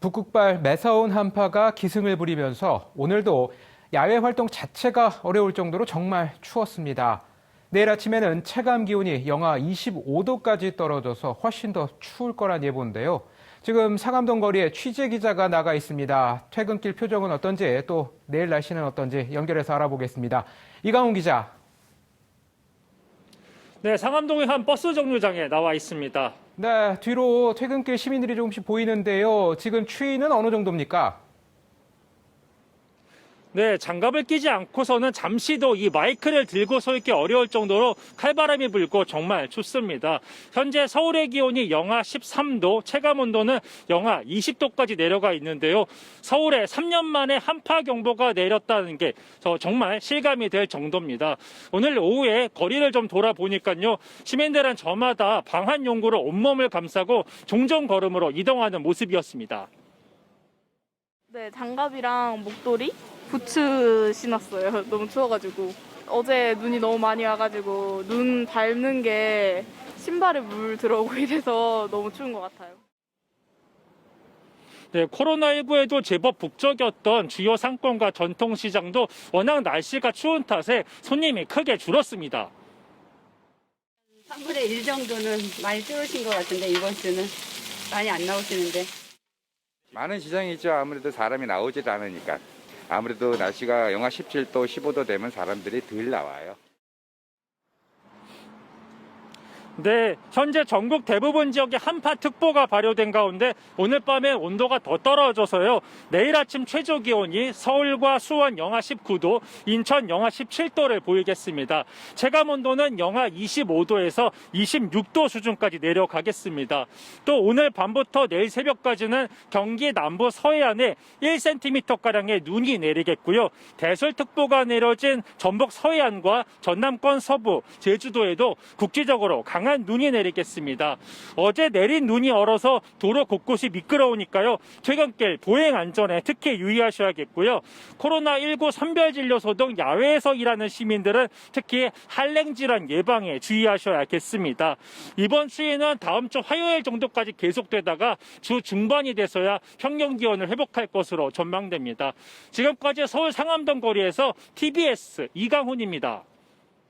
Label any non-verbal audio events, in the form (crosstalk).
북극발 매서운 한파가 기승을 부리면서 오늘도 야외 활동 자체가 어려울 정도로 정말 추웠습니다. 내일 아침에는 체감 기온이 영하 25도까지 떨어져서 훨씬 더 추울 거란 예보인데요. 지금 상암동 거리에 취재 기자가 나가 있습니다. 퇴근길 표정은 어떤지 또 내일 날씨는 어떤지 연결해서 알아보겠습니다. 이강훈 기자. 네, 상암동의 한 버스 정류장에 나와 있습니다. 네, 뒤로 퇴근길 시민들이 조금씩 보이는데요. 지금 추위는 어느 정도입니까? 네, 장갑을 끼지 않고서는 잠시도 이 마이크를 들고 서 있기 어려울 정도로 칼바람이 불고 정말 춥습니다. 현재 서울의 기온이 영하 13도, 체감 온도는 영하 20도까지 내려가 있는데요. 서울에 3년 만에 한파 경보가 내렸다는 게저 정말 실감이 될 정도입니다. 오늘 오후에 거리를 좀 돌아보니까요. 시민들은 저마다 방한 용구로 온몸을 감싸고 종종 걸음으로 이동하는 모습이었습니다. 네, 장갑이랑 목도리, 부츠 신었어요. (laughs) 너무 추워가지고. 어제 눈이 너무 많이 와가지고 눈 밟는 게 신발에 물 들어오고 (laughs) 이래서 너무 추운 것 같아요. 네, 코로나19에도 제법 북적였던 주요 상권과 전통시장도 워낙 날씨가 추운 탓에 손님이 크게 줄었습니다. 3분의 1 정도는 많이 줄으신 것 같은데 이번 주는 많이 안 나오시는데 많은 시장이죠. 아무래도 사람이 나오질 않으니까. 아무래도 날씨가 영하 17도, 15도 되면 사람들이 덜 나와요. 네, 현재 전국 대부분 지역에 한파특보가 발효된 가운데 오늘 밤에 온도가 더 떨어져서요. 내일 아침 최저 기온이 서울과 수원 영하 19도, 인천 영하 17도를 보이겠습니다. 체감 온도는 영하 25도에서 26도 수준까지 내려가겠습니다. 또 오늘 밤부터 내일 새벽까지는 경기 남부 서해안에 1cm가량의 눈이 내리겠고요. 대설특보가 내려진 전북 서해안과 전남권 서부, 제주도에도 국지적으로 강한 눈이 내리겠습니다. 어제 내린 눈이 얼어서 도로 곳곳이 미끄러우니까요. 퇴근길 보행 안전에 특히 유의하셔야겠고요. 코로나19 선별진료소 등 야외에서 일하는 시민들은 특히 한랭 질환 예방에 주의하셔야겠습니다. 이번 추위는 다음 주 화요일 정도까지 계속되다가 주 중반이 돼서야 평년 기온을 회복할 것으로 전망됩니다. 지금까지 서울 상암동 거리에서 TBS 이강훈입니다.